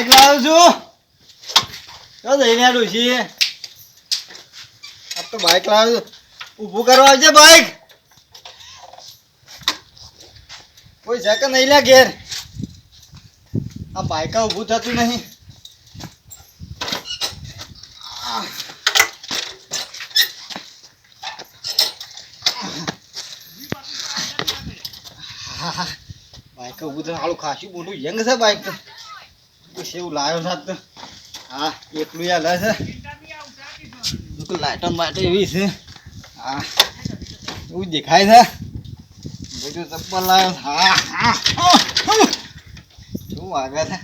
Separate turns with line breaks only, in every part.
Bike લાવ્યો છું. તો જઈને આ ડોશી. આ તો બાઈક લાવ્યો છું. ઊભું કરવા આવજે બાઈક. કોઈ છે કે નહીં લ્યા ઘેર? આ બાઈક ઊભું થતું નહીં. બાઈક ઊભું થતું હાલું ખાસું મોટું યંગ છે બાઈક તો. હા, એકલું યાર છે. બિલકુલ લાઇટો માટે એવી છે. હા, એવું દેખાય છે. બીજું ચપ્પલ છે.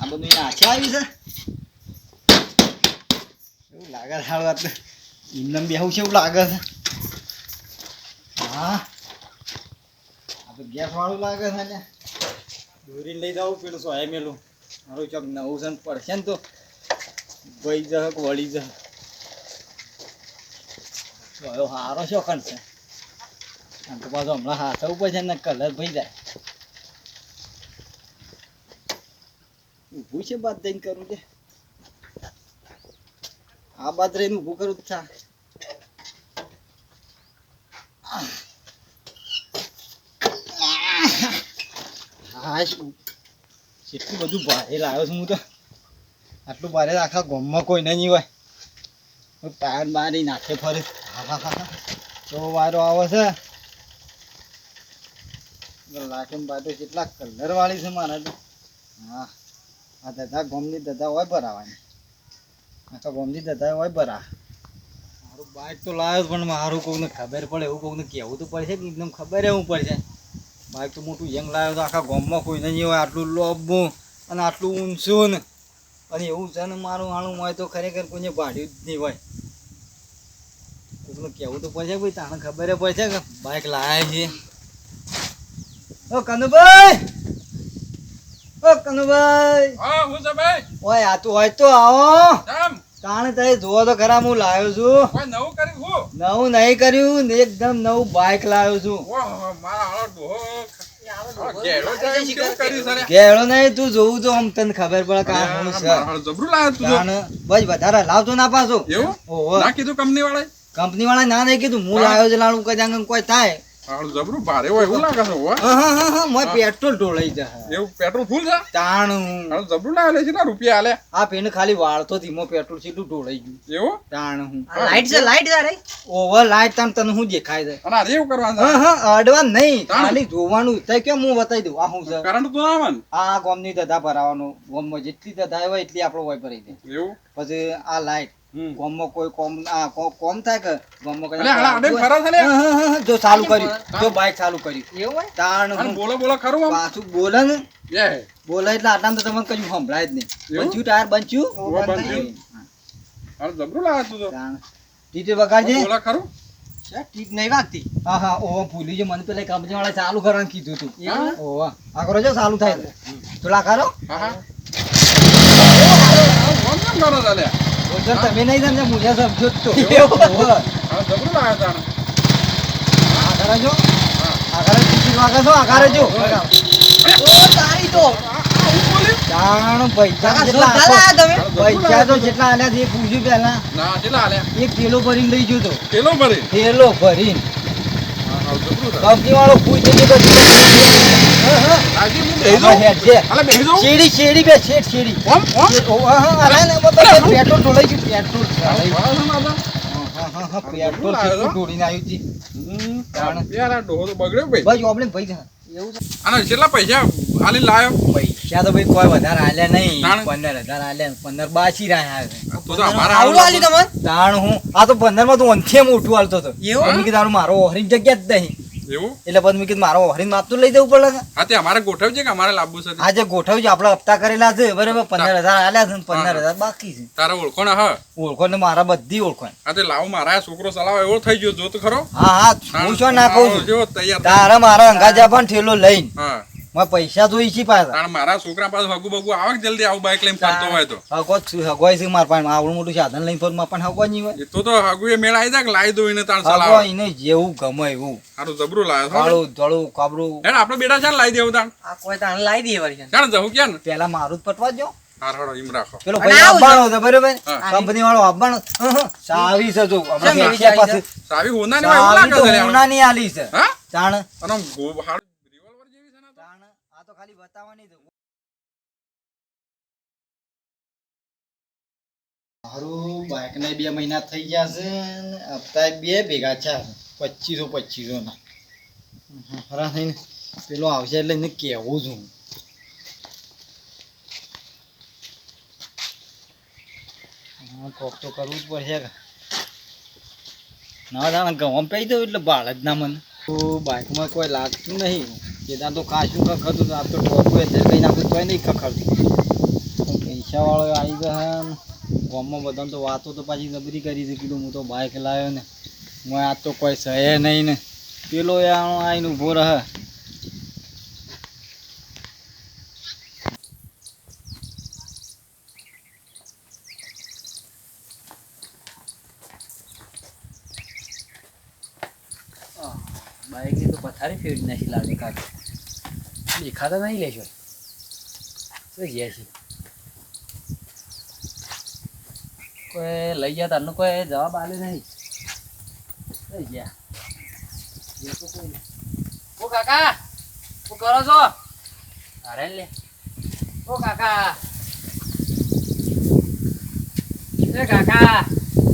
આ બધું નાચે આવી છે. એવું લાગે છે એવું લાગે છે. હા. આ તો ગેસ વાળું લાગે છે ને. દોરીને લઈ જાઉં, પેલું સોય મેલું. મારું ચોક નવું છે પડશે ને તો ભાઈ જહક વળી જહ હારો શોખન કણ છે. આમ તો પાછો હમણાં હાથવું પડશે ને કલર ભાઈ જાય. ઊભું છે બાદ દઈને કરું છે આ બાદ રહીને ઊભું કરું જ છે હા શું કેટલું બધું ભારે લાવ્યો છું હું તો. આટલું ભારે આખા ગોમમાં કોઈ નહીં હોય. ટાયર મારી નાખે ફરે. હા હા હા હા. તો વારો આવે છે. લાખન પાટો કેટલા કલર વાળી છે મારા તો. હા. આ દાદા ગોમની દાદા હોય ભરાવાની આખા ગોમની દાદા હોય ભરા મારું બાઇક તો લાવ્યો પણ મારું કોઈને ખબર પડે, એવું કોઈને કહેવું તો પડશે કે એકદમ ખબર એવું પડશે. બાઇક તો મોટું યંગ લાવ્યો તો આખા ગામમાં કોઈ નહીં હોય આટલું લોબું અને આટલું ઊંચું ને. અને એવું છે ને મારું આણું હોય તો ખરેખર કોઈને ભાડ્યું જ નહીં હોય. એટલું કહેવું તો પડશે ભાઈ તાને ખબર પડશે કે બાઇક લાવ્યા છે. ઓ કનુભાઈ! ઓ કનુભાઈ!
હા હું છે ભાઈ?
ઓય આ તો હોય તો આવો. તાણે તારે જોવો તો ખરા હું લાવ્યો છું.
નવું કર્યું હું?
નવું નહીં કર્યું ને એકદમ નવું બાઇક લાવ્યો છું. ઘેડો નહીં તું જોવું તો આમ તને ખબર પડે કે આ શું છે.
જબરું લાવ્યો તું
બસ વધારે લાવતો ના પાછો.
એવું?
ઓહો.
ના કીધું કંપની વાળા
કંપની વાળા ના નહીં કીધું હું લાવ્યો છે લાણું કદાચ કોઈ થાય.
હાલો જબરું ભારે હોય એવું લાગે છે હો.
હા હા હા હા મોય પેટ્રોલ ઢોળાઈ જાય.
એવું પેટ્રોલ ફૂલ છે?
તાણું.
હાલો જબરું લાવેલે છે ને રૂપિયા આલે
આ પેન ખાલી વાળતો ધીમો પેટ્રોલ સીધું ઢોળાઈ ગયું.
એવું?
તાણું. હું
લાઈટ છે લાઈટ યાર
ઓવર લાઈટ તાણ તને શું દેખાય છે?
અને આજે એવું કરવાનું
હા હા અડવાન નહીં. ખાલી જોવાનું તે કેમ હું બતાવી દઉં આ શું છે?
કરંટ તો આવે ને.
આ ગોમની દધા ભરાવાનું ગોમમાં જેટલી દધા હોય એટલી આપણો હોય ભરાઈ દે.
એવું?
પછી આ લાઈટ ગોમમાં કોઈ કોમ આ કોમ થાય કે ગોમમાં કઈ
લે
હા, હા, હા, જો ચાલુ કર્યું જો બાઇક ચાલુ કર્યું
એવું હોય
તાણ
અને બોલો બોલો ખરું આમ
પાછું બોલે ને
એ
બોલે એટલે આટલા તો તમને કયું સંભળાય જ નહીં? બચ્યું ટાયર બચ્યું
બચ્યું. હાલો જબરું લાગે તું તો
ટીટે વગાડજે
બોલો ખરું
ઠીક નહીં વાગતી
હા હા ઓવા ભૂલી છે મને પેલા કંપની વાળા ચાલુ કરવાનું કીધું તું? ઓવા આ કરો ચાલુ થાય થોડા કરો
હા હા કરો છો લે
બોલશો ને તમે નહીં મુજે સમજો તો
જબરું તાણે
વાગે છો.
તારી તો
આ હું. બોલ્યું
તાણ પૈસા જેટલા
જોરદાર
આપો.
લાયા તમે?
પૈસા તો જેટલા આલ્યા છે એ પૂછ્યું પહેલા.
ના કેટલા આલે
એક થેલો ભરીને લઈ ગયો તો
કિલો ભરી
થેલો ભરીને. કંપની વાળો પૂછે છે કે હા, હા.
આજે હું બેહી
આમાં
જાઉં
હેડ છે.
અલે બેહી જાઉં
શેરી શેરી બે તો પેટ્રોલ પેટ્રોલ ઢોળાઈ ગયું.
વાળા છે ને આ તો?
હા, હા, હા, પેટ્રોલ કેટલું આવ્યું છે.
યાર આ ડોહો તો બગડ્યો ભાઈ
ભાઈ આપણે ભાઈ એવું છે
આના કેટલા પૈસા આલી લાયો
પૈસા તો ભાઈ કોઈ વધારે આલ્યા નહીં પંદર હજાર આલ્યા પંદર બાસી રહ્યા તાણ હું આ તો પંદરમાં તો અંથે મોટું હાલતો હતો
એવું?
કે તારું મારો ઓહરી જગ્યા જ નહીં
એવું?
એટલે પછી મેં કીધું મારો હરીન માપતું લઈ જવું પડે
હા તે અમારે ગોઠવજે કે અમારે લાવવું છે.
આજે ગોઠવ છે આપણે હપ્તા કરેલા છે બરાબર? પંદર હજાર આલ્યા છે પંદર હજાર બાકી છે.
તારા ઓળખોણ હા?
ઓળખો ને મારા બધી ઓળખોણ
હા તે લાવ મારા છોકરો સલાવ એવો થઈ ગયો જો તો ખરો?
હા હા હું શું ના કહું છું. તારા મારા અંગાજા પણ ઠેલો લઈને.
હા.
પૈસા જોઈ છે પાછા.
તાણ મારા છોકરા પાસે હગુ બગુ આવે જલ્દી આવું બાઈક લઈને ફરતો હોય તો?
હગો હગોય છે માર પાસે આવડું મોટું સાધન લઈને ફરું પાસે હગો નહીં હોય.
તો તો હગુ એ મેળા આવી જાય લાવી દઉં એને તાણ
હગો એને જેવું ગમે એવું.
આનું જબરું લાવ્યો
કાળું ધોળું કાબરું
હેડ આપણે બેટા છે લાવી દેવું તાણ.
આ કોઈ તાણ લાવી દે વળી છે.
ચાલ જવું ક્યાં ને?
પેલા મારું જ પટવા જો
હાર હળો રાખો.
પેલો ભાઈ આવવાનો હતો બરોબર? કંપની વાળો આવવાનો. છે જો.
સાવી હોના ની છે? લે આનો.
હોનાની આલી છે.
હા?
જાણ.
અને આમ ગો- હારું revolver જેવી છે ને આ તો.
જાણ આ તો ખાલી બતાવવાની મારું બાઇક ને બે મહિના થઈ ગયા છે હપ્તા બે ભેગા છે, પચીસો પચીસો ના હરા થઈને પેલો આવશે એટલે એને કહેવું છું. કોક તો કરવું જ પડશે ના દાણા ગમ પહી દઉં એટલે બાળ જ ના મને બાઇકમાં કોઈ લાગતું નહીં. કે ત્યાં તો કાચું ખખડતું આ તો ટોપું એટલે કઈ નાખું તોય નહીં ખખડતું પૈસાવાળો આવી ગયો ગામમાં બધાને તો વાતો તો પાછી નબરી કરી હતી કીધું હું તો બાઇક લાવ્યો ને. હું આ તો કોઈ સહે નહીં ને. પેલો એ આવીને ઊભો રહે.
બાઇકની તો પથારી ફેરી નાખી લાગે કાકા દેખાતા નહીં લેશો શું ગયા છે કોઈ લઈ ગયા તારનો કોઈ જવાબ આલે નહીં લઈ ગયા. ઓ કાકા શું કરો છો અરે લે ઓ કાકા એ કાકા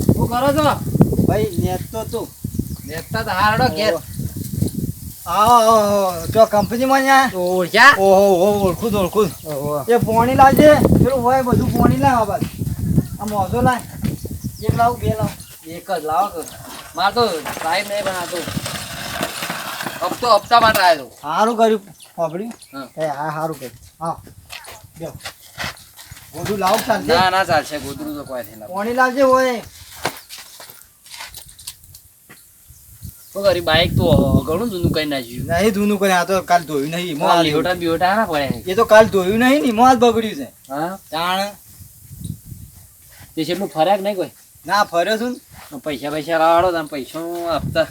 શું કરો છો
ભાઈ નેટ તો તું
દેખતા તો હારડો ઘેર
આવો. તો કંપનીમાં ન્યા
ઓળખ્યા?
ઓહો ઓહો ઓળખું છું, ઓળખું. એ પોણી લાવજે. પેલું હોય બધું પોણી લાવ આ આ મોઢો લાવ. એક લાવ બે લાવ.
એક જ લાવો તો. મારે તો ટાઈમ નહીં બનાવતો. હપ્તો હપ્તા માટે આવ્યો
સારું કર્યું. સાંભળ્યું
હા.
એ હા સારું કર્યું. હા. જો બધું લાવ ચાલશે?
ના ના ચાલશે. ગોધરું તો કોઈ નહીં
પોણી લાવજે હોય.
કરી બાઈક તો ઘણું જૂનું કઈ નાખ્યું.
નહીં કરે આ તો કાલ ધોયું નહીં મોં
લીહોટા બીહોટા ના પડે
એ તો કાલ ધોયું નહીં ને મોં બગડ્યું છે.
હા?
તાણ.
તે છેલ્લું ફર્યા નહીં કોઈ?
ના ફર્યો છું ને.
પૈસા પૈસા લાવાડો તમે પૈસા
આપતા.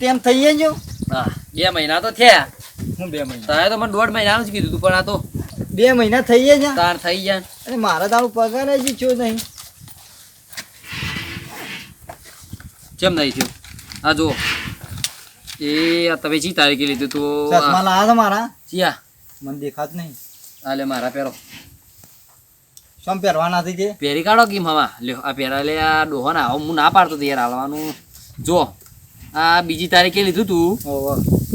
તેમ થઈ જો.
હા બે મહિના તો થયા.
હું બે મહિના.
તારે તો મને દોઢ મહિનાનું જ કીધું તું પણ આ તો
બે મહિના થઈ જાય
તાર થઈ જાય
અને મારા તારું પગાર જ છો નહીં.
કેમ નહીં થયું? આ જો એ આ તમે ચી તારીખે લીધું તો.
ચશ્મા લાયા હતા મારા?
ચિયા.
મને દેખાત નહીં.
આલે મારા પહેરો.
શું પહેરવાના થઈ તે
પહેરી કાઢો કેમ હવા. લ્યો આ પહેરા લે આ ડોહો ના હું ના પાડતો તો યાર હાલવાનું. જો આ બીજી તારીખે લીધું તું.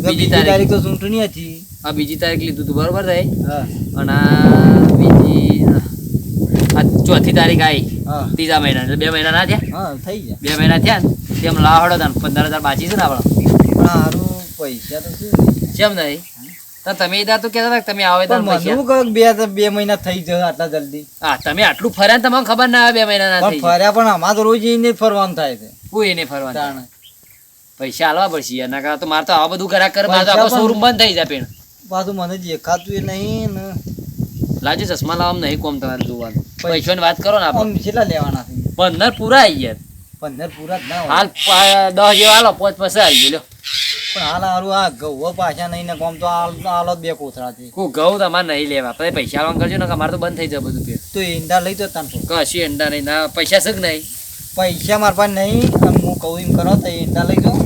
બીજી તારીખ.
તો ચૂંટણી હતી.
આ બીજી તારીખ લીધું તું બરોબર થાય અને આ બીજી આ ચોથી તારીખ આવી ત્રીજા મહિના એટલે બે મહિના ના થયા?
થઈ ગયા.
બે મહિના થયા તેમ લાવડો તાન પંદર હજાર બાકી છે ને આપણે.
પણ પૈસા તો શું
કેમ નહીં. તો તમે એ તો કહેતા હતા તમે આવે તાર
મને કહું બે બે મહિના થઈ જશે આટલા જલ્દી.
હા તમે આટલું ફર્યા તમને ખબર ના આવે બે મહિના ના થઈ
ફર્યા પણ આમાં તો રોજ એને ફરવાનું થાય છે.
કોઈ એને ફરવાનું પૈસા હાલવા પડશે ના તો મારે તો આવા બધું ઘરાક કરે મારે આખો શોરૂમ બંધ થઈ જાય પેણ.
પાછું મને દેખાતું એ નહીં ને.
લાજે ચશ્મા લાવવામાં નહીં કોમ તમારે જોવાનું. પૈસાની વાત કરો ને આપણે
કેટલા લેવાના છે?
પંદર પૂરા આવી ગયા.
પંદર પૂરા જ ના
હાલ દસ જેવા હાલો પોચ પછી આવી લ્યો.
પણ હાલ હારું આ ગૌ પાછા નહીં ને કોમ તો હાલ બે કોથળા છે.
કોઈ ઘઉં તમારે નહીં લેવા. પછી પૈસા આલવાનું કરજો ને અમારે તો બંધ થઈ જાય બધું પેડ
તો ઈંડા લઈ તો. તાન
કશું એંડા નહીં? ના પૈસા શક નહીં?
પૈસા મારા પાસે નહીં હું કહું એમ કરો તો ઈંડા લઈ જાઓ.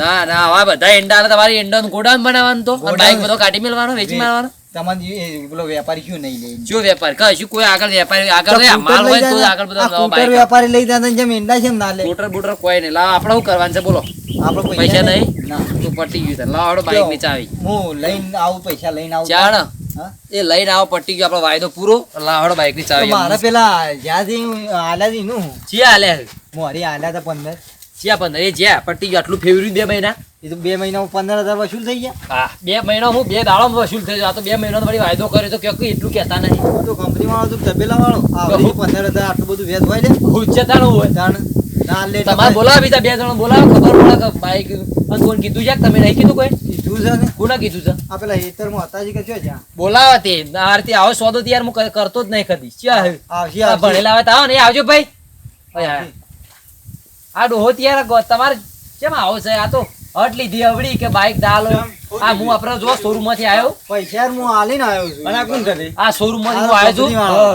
ના ના આવા બધા એંડા હાલે તમારી એંડાનું ગોડાઉન બનાવવાનું તો? બાઈક બધો કાઢી મેળવાનો વેચી મારવાનો
તમારે એ પેલો વેપારી શું નહીં લે?
જો વેપાર? કશું કોઈ આગળ વેપારી આગળ માલ હોય તો આગળ બધો
વેપારી લઈ જાય જેમ ઈંડા છે ના લે.
બૂટર કોઈ નહીં. લાવ આપણે શું કરવાનું છે? બોલો.
આપણે
પૈસા નહીં?
ના.
પટી ગયું તાર. લાવડો બાઈકની ચાવી
હું લઈને આવું પૈસા લઈને આવું.
ચાણ એ લઈને આવો પટી ગયો આપણો વાયદો પૂરો લાવડો
બાઈકની
ચાવી
મારે પેલા જ્યાંથી આલ્યા હતી નું
ચિયા હાલે
મોરી આલ્યા હતા પંદર.
ચિયા પંદર? એ જ્યાં પટી ગયો આટલું ફેવર્યું બે મહિના?
એ તો બે મહિનામાં પંદર હજાર વસૂલ થઈ ગયા.
હા બે મહિના હું બે દાડો વસૂલ થઈ ગયો. આ તો બે મહિના વળી વાયદો કર્યો તો ક્યાંક એટલું કહેતા નહીં.
તો કંપની વાળો તો તબેલા વાળો પંદર હજાર આટલું બધું વેચ હોય છે
ઉચ્ચતાનું હોય.
તાણ ના
તમારે બોલાવો બીજા બે જણ બોલાવો ખબર પડે કે બાઈક અને કોણ કીધું છે. તમે નહીં કીધું કોઈ?
કીધું છે ને.
કોને કીધું છે?
આ પેલા હેતરમાં હતા જ કે છે જ્યાં?
બોલાવા તે. આરતી આવો સોદો તૈયાર હું કરતો જ નહીં કદી. ચા હે?
આવશે
ભણેલા આવે તો આવો ને આવજો ભાઈ. આ. ડોહો તૈયાર ગો- તમારે કેમ આવો છે? આ તો હટ લીધી અવળી કે બાઈક ડાલો આ હું આપણે જો શોરૂમમાંથી આવ્યો
પૈસા હું હાલીને આવ્યો છું.
અને કોણ કરે
આ શોરૂમમાંથી હું આવ્યો છું.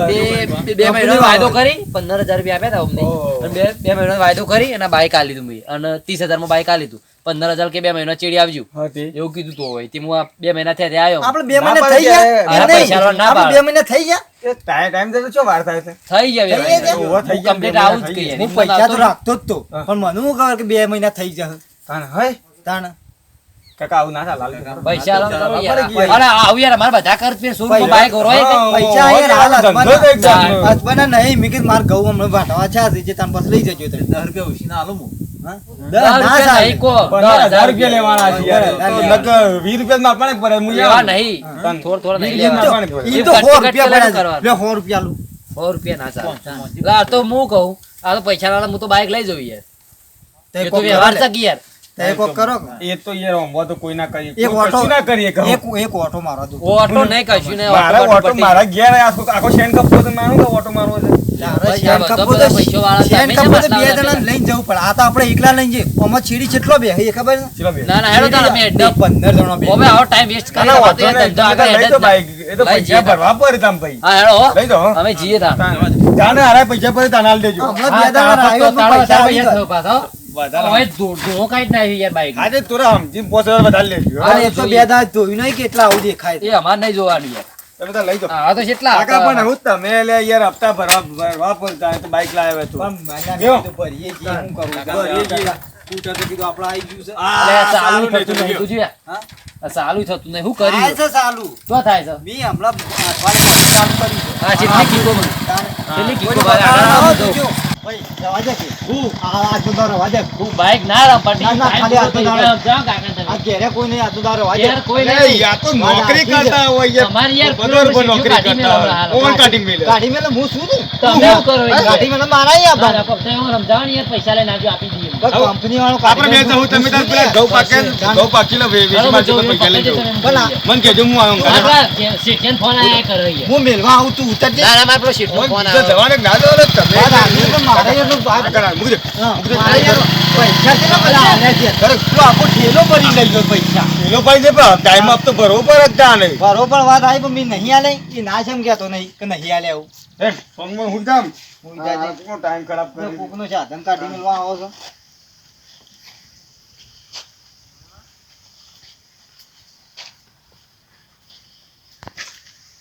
બે બે- બે મહિનો વાયદો કરી 15000 રૂપિયા આપ્યા હતા અમને. અને બે બે મહિનો વાયદો કરી અને બાઈક આ લીધું મેં. અને ત્રીસ હજારમાં બાઈક આ લીધું પંદર હજાર કે બે મહિના ચેડી આવજો એવું કીધું તો હોય હું આ બે મહિના થયા આવ્યો.
આપણે બે મહિના થઈ ગયા?
ના
બે મહિના થઈ ગયા?
ટાઈમ ટાઈમ તો શું વાર થાય છે?
થઈ ગયા
થઈ
આવું જ કહીએ.
હું પૈસા તો રાખતો જ તો. પણ મને હું ખબર કે બે મહિના થઈ જશે
હય
તાણ.
કાકા આવું ના થાય
પૈસા આલો કરો યાર. અરે આવું યાર મારા બધા ખર્ચ પે શોરૂમ
પૈસા-
બાઈક
પૈસા યાર હાલ. હસવાના નહીં મેં કીધું મારે ઘઉં હમણાં વાટવા છે આજે જે તમે બસ લઈ જજો તને હા?
દસ
દસ ના
રૂપિયા
ચાલે.
નહીં કો.
પંદર
દસ
હજાર રૂપિયા લેવાના છે યાર.
ના,
તો
ના.
નકર વીસ રૂપિયા માં.
લે.
લા, પૈસા વાળા હું તો બાઈક લઈ જવું યાર. વ્યવહાર કે યાર.
તે કોક કરો.
એ તો યાર આમાં તો કોઈ ના કરીએ
એક ઓટો
ના કરીએ કહું.
એક એક ઓટો મારો તું
ઓટો નહીં કશું નહીં
મારા
ઓટો
ઓટો મારા ઘેર આખો આખો શેન કપડો તો મારું કે ઓટો મારવો છે?
શેન કપો તો શેન કપો તો બે
લાવતા
લઈને જવું પડે. આ તો આપણે એકલા લઈને જઈએ. આમાં ચીડી કેટલો બે એ ખબર છે?
ચલો બે.
ના ના હેડો
જણો બે.
હવે આવો ટાઈમ વેસ્ટ કરી તો
લઈ એ તો પૈસા. ભરવા પડે તમે ભાઈ.
હા હેડો.
લઈ દો
અમે જઈએ તા
જાણે હારા પૈસા પડે તાને દેજો
હમણાં બે દાડા આવ્યો પૈસા
પાછો.
વધારે
ધો- ધો કાંઈ જ યાર બાઈક.
આજે તુરા સમજી પોસે વધારે લેજો.
અરે તો બે દાડા જોયું નહીં કેટલા આવું દેખાય છે.
એ અમારે નહીં જોવાનું યાર.
તમે બધા લઈ દો.
હા તો કેટલા
કાકા પણ હું તમે લે યાર હપ્તા ભરવા ભરવા પડતા તો બાઈક લાવ્યા તું.
પણ મને ભરીએ છીએ, શું કરું?
ભરીએ છીએ.
સ્કૂટર તો કીધું આપણે આવી ગયું છે.
આ ચાલુ થતું નહીં, તું જોયા?
હા?
થતું નહીં શું
થાય છે ચાલુ.
શું થાય છે?
મેં હમણાં અઠવાડિયે ચાલુ કર્યું
હા જેટલી કીકો મને. જેટલી કીકો
નોકરી કરતા હોય યાર.
તમારી યાર
બરોબર
પેલું
નોકરી
કાઢી
કરતા
મેલો
કાઢી
હું શું? ગાડી મેલે મારા
પૈસા લઈને આવજો આપી
કંપની વાળો
આપણે બે જવું તમે તાર પેલા ઘઉં પાકે ઘઉં પાકી લો વે- વેચી તો પૈસા લઈ જાઓ. મને કહેજો હું આવું ઘરે.
ફોન આયા કરે
હું મેલવા આવું તું ઉતરજે.
ના ના મારે પેલો ફોન આવ્યો.
જવાને ના દો તમે
વાત આગળ તો મારે એટલું વાત-
કરા, મૂકી દે.
હા, મારે યાર પૈસા કેટલા બધા આલ્યા છે.
અરે, તું આખો ઠેલો ભરી લઈ ગયો પૈસા ઠેલો ભરી દે પણ ટાઈમ આપતો ભરવો પડે જ તાને.
બરોબર વાત આવી પણ મેં નહીં આલે એ ના છે એમ કહેતો નહીં કે નહીં આલે આવું
હું જામ.
હું.
કોનો ટાઈમ ખરાબ કરી
કોકનું સાધન કાઢી મેળવા આવો છો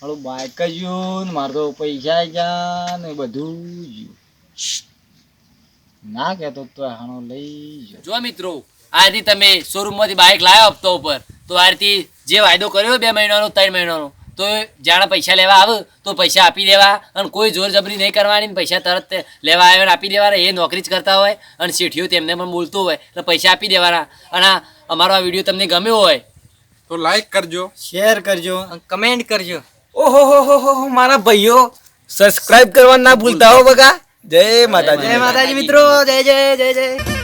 મારું બાઇક જ ગયું ને મારે તો પૈસા ગયા ને બધું ગયું ના કહેતો તો હાણો લઈ જો
જો મિત્રો આજથી તમે શોરૂમમાંથી બાઇક લાવ્યો હપ્તો ઉપર તો આજથી જે વાયદો કર્યો બે મહિનાનો ત્રણ મહિનાનો તો જાણે પૈસા લેવા આવે તો પૈસા આપી દેવા અને કોઈ જોર જબરી નહીં કરવાની ને પૈસા તરત લેવા આવ્યો ને આપી દેવાના એ નોકરી જ કરતા હોય અને શેઠીઓ તેમને પણ બોલતું હોય એટલે પૈસા આપી દેવાના. અને અમારો આ વીડિયો તમને ગમ્યો હોય
તો લાઈક કરજો.
શેર કરજો
કમેન્ટ કરજો.
ઓહો હો હો હો હો, મારા ભાઈઓ. સબસ્ક્રાઇબ કરવા ના ભૂલતા હો બગા. જય માતાજી.
જય માતાજી મિત્રો. જય જય જય જય.